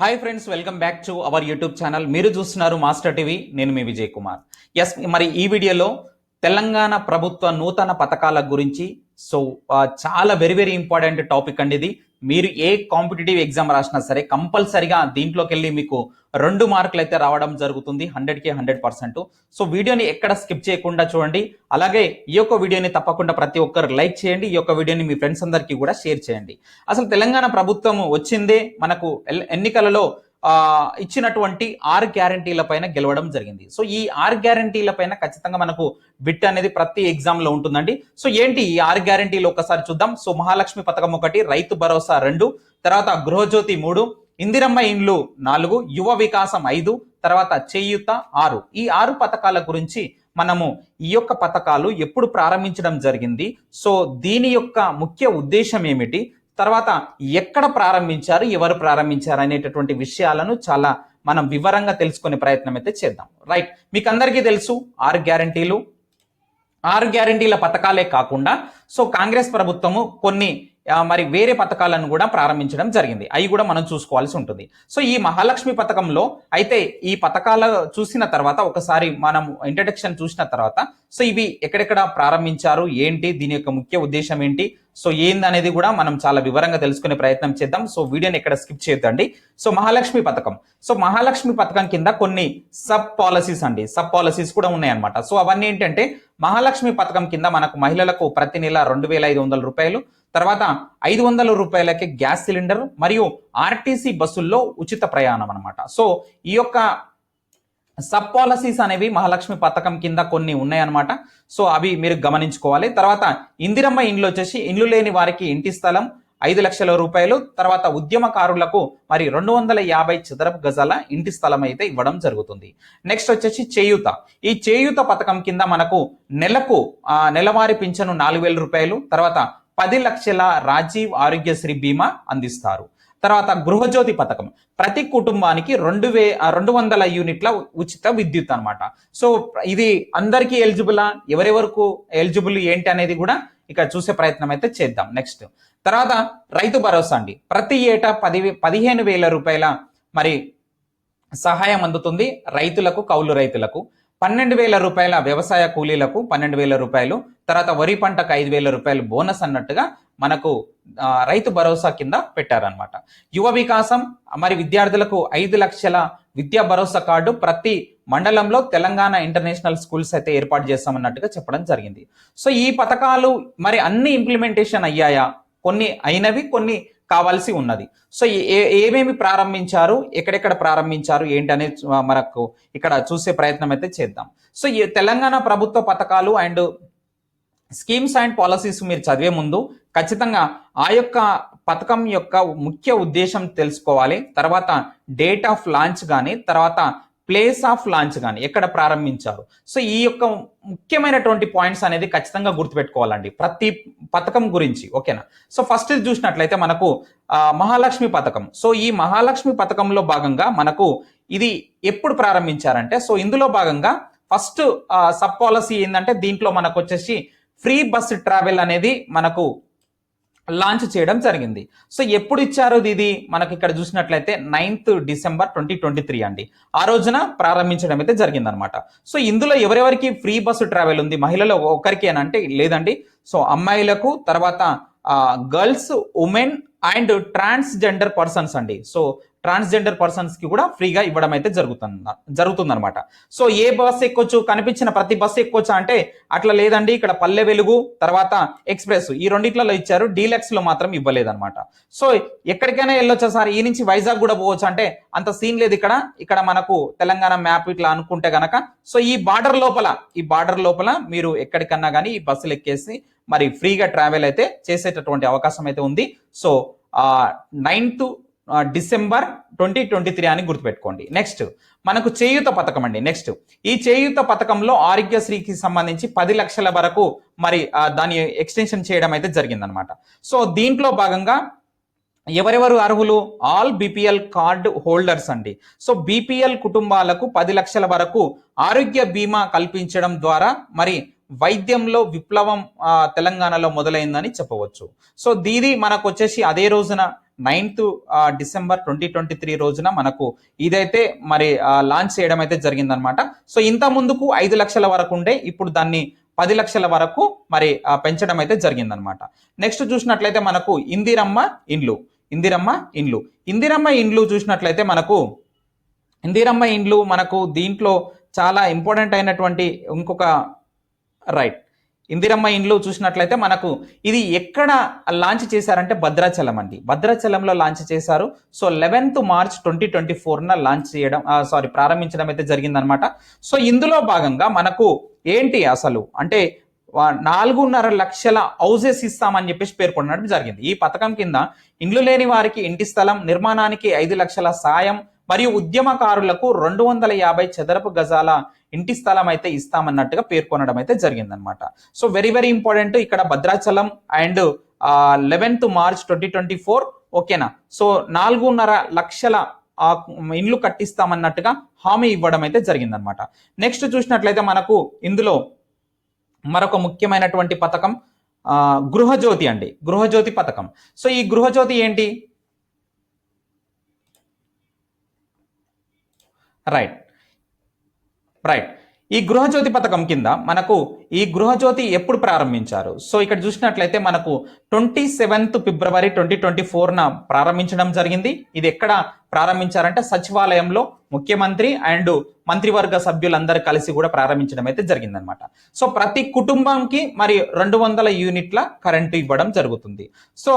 Hi friends welcome back to our YouTube channel మీరు చూస్తున్నారు master TV నేను మీ Vijay Kumar. Yes మరి ఈ వీడియోలో తెలంగాణ ప్రభుత్వ నూతన పథకాల గురించి. సో చాలా వెరీ వెరీ ఇంపార్టెంట్ టాపిక్ అండి ఇది. మీరు ఏ కాంపిటేటివ్ ఎగ్జామ్ రాసినా సరే కంపల్సరిగా దీంట్లోకి వెళ్ళి మీకు రెండు మార్కులు అయితే రావడం జరుగుతుంది హండ్రెడ్కి హండ్రెడ్ పర్సెంట్. సో వీడియోని ఎక్కడ స్కిప్ చేయకుండా చూడండి. అలాగే ఈ యొక్క వీడియోని తప్పకుండా ప్రతి ఒక్కరు లైక్ చేయండి ఈ యొక్క వీడియోని మీ ఫ్రెండ్స్ అందరికీ కూడా షేర్ చేయండి. అసలు తెలంగాణ ప్రభుత్వం వచ్చిందే మనకు ఎల్- ఎన్నికలలో ఇచ్చినటువంటి ఆరు గ్యారంటీల పైన గెలవడం జరిగింది. సో ఈ ఆరు గ్యారంటీల పైన ఖచ్చితంగా మనకు బిట్ అనేది ప్రతి ఎగ్జామ్లో ఉంటుందండి. సో ఏంటి ఈ ఆరు గ్యారంటీలు ఒకసారి చూద్దాం. సో మహాలక్ష్మి పథకం ఒకటి రైతు భరోసా రెండు తర్వాత గృహజ్యోతి మూడు ఇందిరమ్మ ఇండ్లు నాలుగు యువ వికాసం ఐదు తర్వాత చేయూత ఆరు. ఈ ఆరు పథకాల గురించి మనము ఈ యొక్క పథకాలు ఎప్పుడు ప్రారంభించడం జరిగింది? సో దీని యొక్క ముఖ్య ఉద్దేశం ఏమిటి? తర్వాత ఎక్కడ ప్రారంభించారు ఎవరు ప్రారంభించారు అనేటటువంటి విషయాలను చాలా మనం వివరంగా తెలుసుకునే ప్రయత్నం అయితే చేద్దాం. రైట్ మీకు అందరికీ తెలుసు ఆరు గ్యారంటీలు. ఆరు గ్యారంటీల పథకాలే కాకుండా సో కాంగ్రెస్ ప్రభుత్వము కొన్ని మరి వేరే పథకాలను కూడా ప్రారంభించడం జరిగింది. అవి కూడా మనం చూసుకోవాల్సి ఉంటుంది. సో ఈ మహాలక్ష్మి పథకంలో అయితే ఈ పథకాల చూసిన తర్వాత ఒకసారి మనం ఇంట్రడక్షన్ చూసిన తర్వాత సో ఇవి ఎక్కడెక్కడ ప్రారంభించారు? ఏంటి? దీని యొక్క ముఖ్య ఉద్దేశం ఏంటి? సో ఏందనేది కూడా మనం చాలా వివరంగా తెలుసుకునే ప్రయత్నం చేద్దాం. సో వీడియోని ఎక్కడ స్కిప్ చేయొద్దండి. సో మహాలక్ష్మి పథకం. సో మహాలక్ష్మి పథకం కింద కొన్ని సబ్ పాలసీస్ అండి. సబ్ పాలసీస్ కూడా ఉన్నాయన్నమాట. సో అవన్నీ ఏంటంటే మహాలక్ష్మి పథకం కింద మనకు మహిళలకు ప్రతి నెల రెండు వేల ఐదు వందల రూపాయలు తర్వాత ఐదు వందల రూపాయలకి గ్యాస్ సిలిండర్ మరియు ఆర్టీసీ బస్సుల్లో ఉచిత ప్రయాణం అనమాట సో ఈ యొక్క సబ్ పాలసీస్ అనేవి మహాలక్ష్మి పథకం కింద కొన్ని ఉన్నాయన్నమాట. సో అవి మీరు గమనించుకోవాలి. తర్వాత ఇందిరమ్మ ఇండ్లు వచ్చేసి ఇండ్లు లేని వారికి ఇంటి స్థలం ఐదు లక్షల రూపాయలు. తర్వాత ఉద్యమకారులకు మరి రెండు వందల యాభై చదరపు గజాల ఇంటి స్థలం అయితే ఇవ్వడం జరుగుతుంది. నెక్స్ట్ వచ్చేసి చేయూత. ఈ చేయూత పథకం కింద మనకు నెలకు నెలవారీ పింఛను నాలుగు వేల రూపాయలు. తర్వాత పది లక్షల రాజీవ్ ఆరోగ్యశ్రీ బీమా అందిస్తారు. తర్వాత గృహజ్యోతి పథకం. ప్రతి కుటుంబానికి రెండు వే రెండు వందల యూనిట్ల ఉచిత విద్యుత్ అనమాట సో ఇది అందరికీ ఎలిజిబులా? ఎవరెవరకు ఎలిజిబుల్ ఏంటి అనేది కూడా ఇక చూసే ప్రయత్నం అయితే చేద్దాం. నెక్స్ట్. తర్వాత రైతు భరోసా అండి. ప్రతి ఏటా పది పదిహేను వేల రూపాయల మరి సహాయం అందుతుంది రైతులకు కౌలు రైతులకు. పన్నెండు వేల రూపాయల వ్యవసాయ కూలీలకు పన్నెండు వేల రూపాయలు తర్వాత వరి పంటకు ఐదు వేల రూపాయలు బోనస్ అన్నట్టుగా మనకు రైతు భరోసా కింద పెట్టారనమాట యువ వికాసం మరి విద్యార్థులకు ఐదు లక్షల విద్యా భరోసా కార్డు ప్రతి మండలంలో తెలంగాణ ఇంటర్నేషనల్ స్కూల్స్ అయితే ఏర్పాటు చేస్తామన్నట్టుగా చెప్పడం జరిగింది. సో ఈ పథకాలు మరి అన్ని ఇంప్లిమెంటేషన్ అయ్యాయా? కొన్ని అయినవి కొన్ని కావాల్సి ఉన్నది. సో ఏ- ఏమేమి ప్రారంభించారు ఎక్కడెక్కడ ప్రారంభించారు ఏంటి అనేది మనకు ఇక్కడ చూసే ప్రయత్నం అయితే చేద్దాం. సో ఈ తెలంగాణ ప్రభుత్వ పథకాలు అండ్ స్కీమ్స్ అండ్ పాలసీస్ మీరు చదివే ముందు ఖచ్చితంగా ఆ యొక్క పథకం యొక్క ముఖ్య ఉద్దేశం తెలుసుకోవాలి. తర్వాత డేట్ ఆఫ్ లాంచ్ కానీ తర్వాత ప్లేస్ ఆఫ్ లాంచ్ కానీ ఎక్కడ ప్రారంభించారు? సో ఈ యొక్క ముఖ్యమైనటువంటి పాయింట్స్ అనేది ఖచ్చితంగా గుర్తుపెట్టుకోవాలండి. ప్రతి పథకం గురించి ఓకేనా సో ఫస్ట్ ఇది చూసినట్లయితే మనకు మహాలక్ష్మి పథకం. సో ఈ మహాలక్ష్మి పథకంలో భాగంగా మనకు ఇది ఎప్పుడు ప్రారంభించారంటే సో ఇందులో భాగంగా ఫస్ట్ సబ్ పాలసీ ఏంటంటే దీంట్లో మనకు వచ్చేసి ఫ్రీ బస్ ట్రావెల్ అనేది మనకు లాంచ్ చేయడం జరిగింది. సో ఎప్పుడు ఇచ్చారు ఇది మనకి ఇక్కడ చూసినట్లయితే ninth December twenty twenty three అండి. ఆ రోజున ప్రారంభించడం అయితే జరిగిందనమాట. సో ఇందులో ఎవరెవరికి ఫ్రీ బస్సు ట్రావెల్ ఉంది? మహిళలు ఒకరికి అని అంటే లేదండి. సో అమ్మాయిలకు తర్వాత girls women and transgender persons అండి. సో ట్రాన్స్జెండర్ పర్సన్స్కి కూడా ఫ్రీగా ఇవ్వడం అయితే జరుగుతుంది జరుగుతుందనమాట సో ఏ బస్ ఎక్కొచ్చు కనిపించిన ప్రతి బస్సు ఎక్కొచ్చా అంటే అట్లా లేదండి ఇక్కడ పల్లె వెలుగు తర్వాత ఎక్స్ప్రెస్ ఈ రెండిట్లలో ఇచ్చారు డీలక్స్లో మాత్రం ఇవ్వలేదన్నమాట. సో ఎక్కడికైనా వెళ్ళొచ్చా సార్? ఈ నుంచి వైజాగ్ కూడా పోవచ్చు అంటే అంత సీన్ లేదు ఇక్కడ. ఇక్కడ మనకు తెలంగాణ మ్యాప్ ఇట్లా అనుకుంటే గనక సో ఈ బార్డర్ లోపల ఈ బార్డర్ లోపల మీరు ఎక్కడికన్నా కానీ ఈ బస్సులు ఎక్కేసి మరి ఫ్రీగా ట్రావెల్ అయితే చేసేటటువంటి అవకాశం అయితే ఉంది. So ninth December twenty twenty three అని గుర్తుపెట్టుకోండి. నెక్స్ట్ మనకు చేయూత పథకం అండి. నెక్స్ట్ ఈ చేయూత పథకంలో ఆరోగ్యశ్రీకి సంబంధించి పది లక్షల వరకు మరి దాని ఎక్స్టెన్షన్ చేయడం అయితే జరిగిందనమాట. సో దీంట్లో భాగంగా ఎవరెవరు అర్హులు? ఆల్ బీపీఎల్ కార్డు హోల్డర్స్ అండి. సో బీపీఎల్ కుటుంబాలకు పది లక్షల వరకు ఆరోగ్య బీమా కల్పించడం ద్వారా మరి వైద్యంలో విప్లవం తెలంగాణలో మొదలైందని చెప్పవచ్చు. సో దీది మనకు వచ్చేసి అదే రోజున ninth December twenty twenty three రోజున మనకు ఇదైతే మరి లాంచ్ చేయడం అయితే జరిగిందనమాట సో ఇంత ముందుకు ఐదు లక్షల వరకు ఉండే ఇప్పుడు దాన్ని పది లక్షల వరకు మరి పెంచడం అయితే జరిగిందనమాట నెక్స్ట్ చూసినట్లయితే మనకు ఇందిరమ్మ ఇండ్లు. ఇందిరమ్మ ఇండ్లు. ఇందిరమ్మ ఇండ్లు చూసినట్లయితే మనకు ఇందిరమ్మ ఇండ్లు మనకు దీంట్లో చాలా ఇంపార్టెంట్ అయినటువంటి ఇంకొక రైట్. ఇందిరమ్మ ఇండ్లు చూసినట్లయితే మనకు ఇది ఎక్కడ లాంచ్ చేశారంటే భద్రాచలం అండి. భద్రాచలంలో లాంచ్ చేశారు. So eleventh March twenty twenty ఫోర్న launch చేయడం సారీ ప్రారంభించడం అయితే జరిగిందనమాట. సో ఇందులో భాగంగా మనకు ఏంటి అసలు? అంటే నాలుగున్నర లక్షల హౌజెస్ ఇస్తామని చెప్పేసి పేర్కొనడం జరిగింది. ఈ పథకం కింద ఇండ్లు లేని వారికి ఇంటి స్థలం నిర్మాణానికి ఐదు లక్షల సాయం మరియు ఉద్యమకారులకు రెండు వందల యాభై చదరపు గజాల ఇంటి స్థలం అయితే ఇస్తామన్నట్టుగా పేర్కొనడం అయితే జరిగిందనమాట సో వెరీ వెరీ ఇంపార్టెంట్ ఇక్కడ Bhadrachalam and eleventh March twenty twenty four ఓకేనా సో నాలుగున్నర లక్షల ఇండ్లు కట్టిస్తామన్నట్టుగా హామీ ఇవ్వడం అయితే జరిగిందనమాట నెక్స్ట్ చూసినట్లయితే మనకు ఇందులో మరొక ముఖ్యమైనటువంటి పథకం గృహజ్యోతి అండి. గృహజ్యోతి పథకం. సో ఈ గృహజ్యోతి ఏంటి? రైట్ రైట్ ఈ గృహజ్యోతి పథకం కింద మనకు ఈ గృహజ్యోతి ఎప్పుడు ప్రారంభించారు? సో ఇక్కడ చూసినట్లయితే మనకు twenty seventh February twenty twenty ఫోర్న ప్రారంభించడం జరిగింది. ఇది ఎక్కడ ప్రారంభించారంటే సచివాలయంలో ముఖ్యమంత్రి అండ్ మంత్రివర్గ సభ్యులందరూ కలిసి కూడా ప్రారంభించడం అయితే జరిగిందనమాట. సో ప్రతి కుటుంబంకి మరి రెండు వందల యూనిట్ల కరెంటు ఇవ్వడం జరుగుతుంది. సో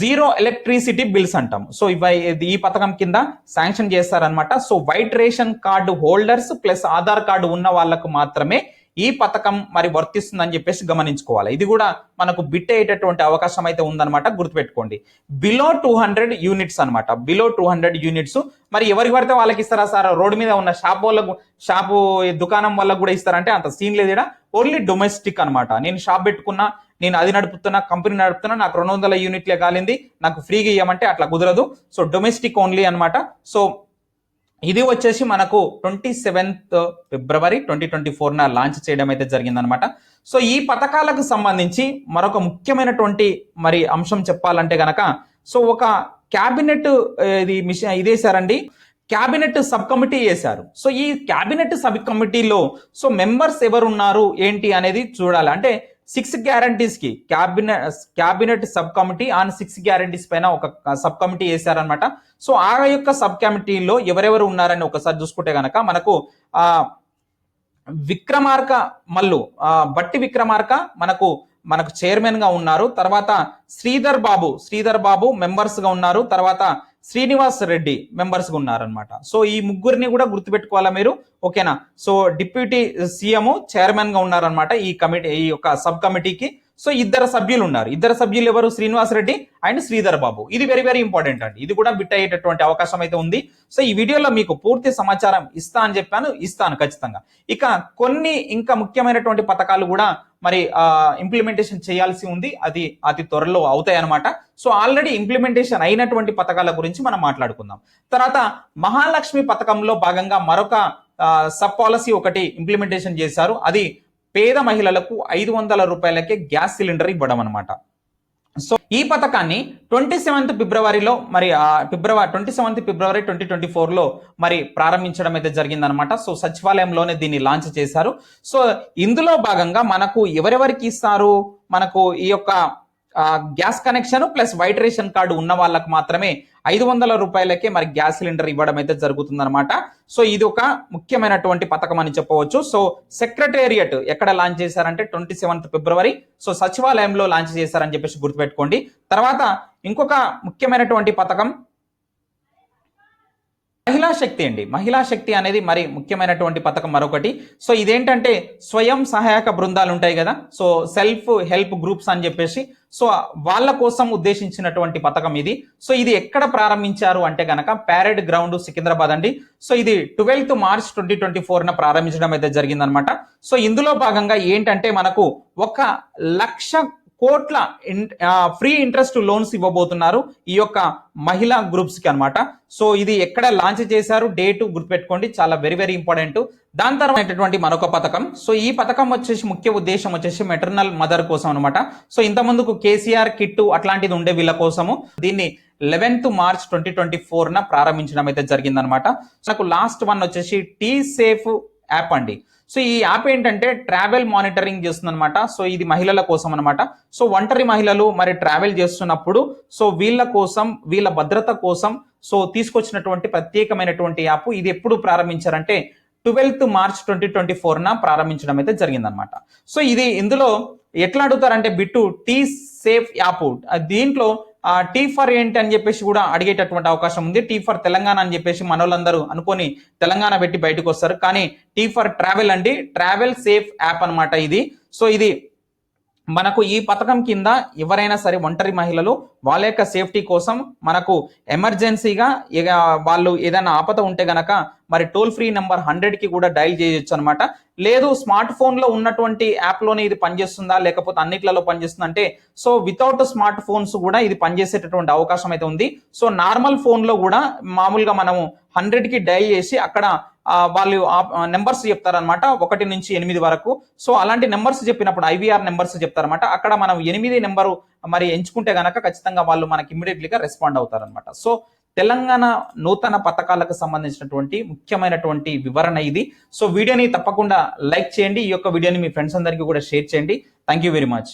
జీరో ఎలక్ట్రిసిటీ బిల్స్ అంటాం. సో ఇవి ఇది ఈ పథకం కింద శాంక్షన్ చేస్తారనమాట. So white ration card holders plus Aadhaar card ఉన్న వాళ్ళకు మాత్రమే ఈ పథకం మరి వర్తిస్తుందని చెప్పేసి గమనించుకోవాలి. ఇది కూడా మనకు బిట్ అయ్యేటటువంటి అవకాశం అయితే ఉందన్నమాట. గుర్తుపెట్టుకోండి. బిలో టూ హండ్రెడ్ యూనిట్స్ అనమాట బిలో టూ హండ్రెడ్ యూనిట్స్. మరి ఎవరికి పడితే వాళ్ళకి ఇస్తారా సార్? రోడ్డు మీద ఉన్న షాప్ వాళ్ళకు షాపు దుకాణం వాళ్ళకు కూడా ఇస్తారంటే అంత సీన్ లేదు ఇక్కడ ఓన్లీ డొమెస్టిక్ అన్నమాట. నేను షాప్ పెట్టుకున్నా నేను అది నడుపుతున్నా కంపెనీ నడుపుతున్నా నాకు రెండు వందల యూనిట్లే కాలింది నాకు ఫ్రీగా ఇవ్వమంటే అట్లా కుదరదు. సో డొమెస్టిక్ ఓన్లీ అన్నమాట. సో ఇది వచ్చేసి మనకు twenty seventh February twenty twenty ఫోర్న launch చేయడం అయితే జరిగిందనమాట సో ఈ పథకాలకు సంబంధించి మరొక ముఖ్యమైనటువంటి మరి అంశం చెప్పాలంటే గనక సో ఒక క్యాబినెట్ ఇది మిషన్ ఇదేశారండి. క్యాబినెట్ సబ్ కమిటీ వేశారు. సో ఈ క్యాబినెట్ సబ్ కమిటీలో సో మెంబర్స్ ఎవరు ఉన్నారు ఏంటి అనేది చూడాలి. అంటే six గ్యారంటీస్కి cabinet cabinet sub committee on six guarantees పైన ఒక సబ్ కమిటీ వేశారనమాట సో ఆ యొక్క సబ్ కమిటీలో ఎవరెవరు ఉన్నారని ఒకసారి చూసుకుంటే కనుక మనకు ఆ విక్రమార్క మల్లు ఆ, బట్టి విక్రమార్క మనకు మనకు చైర్మన్గా ఉన్నారు. తర్వాత శ్రీధర్ బాబు శ్రీధర్ బాబు మెంబర్స్గా ఉన్నారు. తర్వాత శ్రీనివాస్ రెడ్డి మెంబర్స్గా ఉన్నారనమాట సో ఈ ముగ్గురిని కూడా గుర్తుపెట్టుకోవాలా మీరు? ఓకేనా? సో డిప్యూటీ సీఎం చైర్మన్గా ఉన్నారనమాట ఈ కమిటీ ఈ యొక్క సబ్ కమిటీకి సో ఇద్దరు సభ్యులు ఉన్నారు. ఇద్దరు సభ్యులు ఎవరు? శ్రీనివాస్ రెడ్డి అండ్ శ్రీధర్ బాబు. ఇది వెరీ వెరీ ఇంపార్టెంట్ అండి. ఇది కూడా బిట్ అయ్యేటటువంటి అవకాశం అయితే ఉంది. సో ఈ వీడియోలో మీకు పూర్తి సమాచారం ఇస్తా అని చెప్పాను. ఇస్తాను ఖచ్చితంగా. ఇక కొన్ని ఇంకా ముఖ్యమైనటువంటి పథకాలు కూడా మరి ఇంప్లిమెంటేషన్ చేయాల్సి ఉంది. అది అతి త్వరలో అవుతాయన్నమాట. సో ఆల్రెడీ ఇంప్లిమెంటేషన్ అయినటువంటి పథకాల గురించి మనం మాట్లాడుకుందాం. తర్వాత మహాలక్ష్మి పథకంలో భాగంగా మరొక సబ్ పాలసీ ఒకటి ఇంప్లిమెంటేషన్ చేశారు. అది పేద మహిళలకు ఐదు వందల రూపాయలకే గ్యాస్ సిలిండర్ ఇవ్వడం అనమాట సో ఈ పథకాన్ని ట్వంటీ సెవెంత్ ఫిబ్రవరిలో మరి February twenty seventh February twenty twenty ఫోర్లో మరి ప్రారంభించడం అయితే జరిగిందనమాట సో సచివాలయంలోనే దీన్ని లాంచ్ చేశారు. సో ఇందులో భాగంగా మనకు ఎవరెవరికి ఇస్తారు? మనకు ఈ యొక్క gas connection plus white ration card ఉన్న వాళ్ళకు మాత్రమే ఐదు వందల రూపాయలకే మరి గ్యాస్ సిలిండర్ ఇవ్వడం అయితే జరుగుతుందన్నమాట. సో ఇది ఒక ముఖ్యమైనటువంటి పథకం అని చెప్పవచ్చు. సో సెక్రటేరియట్ ఎక్కడ లాంచ్ చేశారంటే ట్వంటీ సెవెంత్ ఫిబ్రవరి. సో సచివాలయంలో లాంచ్ చేశారని చెప్పేసి గుర్తుపెట్టుకోండి. తర్వాత ఇంకొక ముఖ్యమైనటువంటి పథకం మహిళా శక్తి అండి. మహిళా శక్తి అనేది మరి ముఖ్యమైనటువంటి పథకం మరొకటి. సో ఇదేంటంటే స్వయం సహాయక బృందాలు ఉంటాయి కదా. సో సెల్ఫ్ హెల్ప్ గ్రూప్స్ అని చెప్పేసి. సో వాళ్ళ కోసం ఉద్దేశించినటువంటి పథకం ఇది. సో ఇది ఎక్కడ ప్రారంభించారు అంటే కనుక ప్యారెడ్ గ్రౌండ్ సికింద్రాబాద్ అండి. సో ఇది ట్వెల్త్ మార్చ్ ట్వంటీ ట్వంటీ ఫోర్న ప్రారంభించడం అయితే జరిగిందనమాట. సో ఇందులో భాగంగా ఏంటంటే మనకు ఒక లక్ష కోట్ల ఫ్రీ ఇంట్రెస్ట్ లోన్స్ ఇవ్వబోతున్నారు ఈ యొక్క మహిళా గ్రూప్స్కి అనమాట సో ఇది ఎక్కడ లాంచ్ చేశారు డేటు గుర్తుపెట్టుకోండి చాలా వెరీ వెరీ ఇంపార్టెంట్. దాని తర్వాత మరొక పథకం. సో ఈ పథకం వచ్చేసి ముఖ్య ఉద్దేశం వచ్చేసి మెటర్నల్ మదర్ కోసం అనమాట సో ఇంతకుముందుకు కేసీఆర్ కిట్టు అట్లాంటిది ఉండే వీళ్ళ కోసము దీన్ని eleventh March twenty twenty four న ప్రారంభించడం అయితే జరిగిందనమాట నాకు లాస్ట్ వన్ వచ్చేసి టీ సేఫ్ యాప్ అండి. సో ఈ యాప్ ఏంటంటే ట్రావెల్ మానిటరింగ్ చేస్తుంది అనమాట సో ఇది మహిళల కోసం అనమాట సో ఒంటరి మహిళలు మరి ట్రావెల్ చేస్తున్నప్పుడు సో వీళ్ళ కోసం వీళ్ళ భద్రత కోసం సో తీసుకొచ్చినటువంటి ప్రత్యేకమైనటువంటి యాప్ ఇది ఎప్పుడు ప్రారంభించారంటే twelfth March twenty twenty four ప్రారంభించడం అయితే జరిగిందనమాట సో ఇది ఇందులో ఎట్లా అడుగుతారంటే బిట్టు టీ సేఫ్ యాప్. దీంట్లో టీ ఫర్ ఏంటి అని చెప్పేసి కూడా అడిగేటటువంటి అవకాశం ఉంది. టీ ఫర్ తెలంగాణ అని చెప్పేసి మనోళ్ళందరూ అనుకొని తెలంగాణ పెట్టి బయటకు వస్తారు. కానీ టీ ఫర్ ట్రావెల్ అండి. ట్రావెల్ సేఫ్ యాప్ అన్నమాట ఇది. సో ఇది మనకు ఈ పథకం కింద ఎవరైనా సరే ఒంటరి మహిళలు వాళ్ళ యొక్క సేఫ్టీ కోసం మనకు ఎమర్జెన్సీగా ఇక వాళ్ళు ఏదైనా ఆపద ఉంటే గనక మరి టోల్ ఫ్రీ నెంబర్ హండ్రెడ్కి కూడా డైల్ చేయొచ్చు అనమాట లేదు స్మార్ట్ ఫోన్లో ఉన్నటువంటి యాప్లోనే ఇది పనిచేస్తుందా? లేకపోతే అన్నిట్లలో పనిచేస్తుందా అంటే సో వితౌట్ స్మార్ట్ ఫోన్స్ కూడా ఇది పనిచేసేటటువంటి అవకాశం అయితే ఉంది. సో నార్మల్ ఫోన్లో కూడా మామూలుగా మనము హండ్రెడ్కి డైల్ చేసి అక్కడ వాళ్ళు నెంబర్స్ చెప్తారనమాట ఒకటి నుంచి ఎనిమిది వరకు. సో అలాంటి నెంబర్స్ చెప్పినప్పుడు ఐవీఆర్ నెంబర్స్ చెప్తారనమాట అక్కడ మనం ఎనిమిది నెంబరు మరి ఎంచుకుంటే గనక ఖచ్చితంగా వాళ్ళు మనకి ఇమ్మీడియట్లీగా రెస్పాండ్ అవుతారనమాట సో తెలంగాణ నూతన పథకాలకు సంబంధించినటువంటి ముఖ్యమైనటువంటి వివరణ ఇది. సో వీడియోని తప్పకుండా లైక్ చేయండి. ఈ యొక్క వీడియోని మీ ఫ్రెండ్స్ అందరికీ కూడా షేర్ చేయండి. Thank you very much